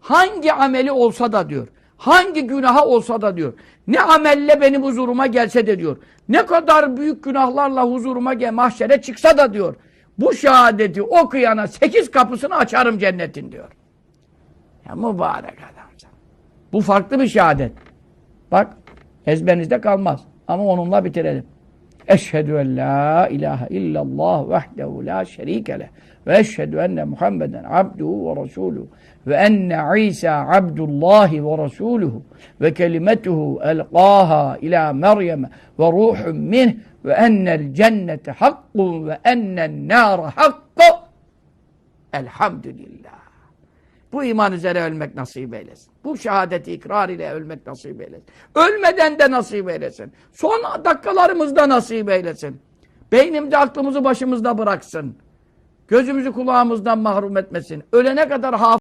hangi ameli olsa da diyor, hangi günaha olsa da diyor, ne amelle benim huzuruma gelse de diyor, ne kadar büyük günahlarla huzuruma gel, mahşere çıksa da diyor, bu şehadeti okuyana sekiz kapısını açarım cennetin diyor. Ya mübarek adam. Bu farklı bir şehadet. Bak ezberinizde kalmaz. Ama onunla bitirelim. أشهد أن لا إله إلا الله وحده لا شريك له وأشهد أن محمدا عبده ورسوله وأن عيسى عبد الله ورسوله وكلمته ألقاها إلى مريم وروح منه وأن الجنة حق وأن النار حق. الحمد لله. Bu iman üzere ölmek nasip eylesin. Bu şehadeti ikrar ile ölmek nasip eylesin. Ölmeden de nasip eylesin. Son dakikalarımızda nasip eylesin. Beynimde aklımızı başımızda bıraksın. Gözümüzü kulağımızdan mahrum etmesin. Ölene kadar hafız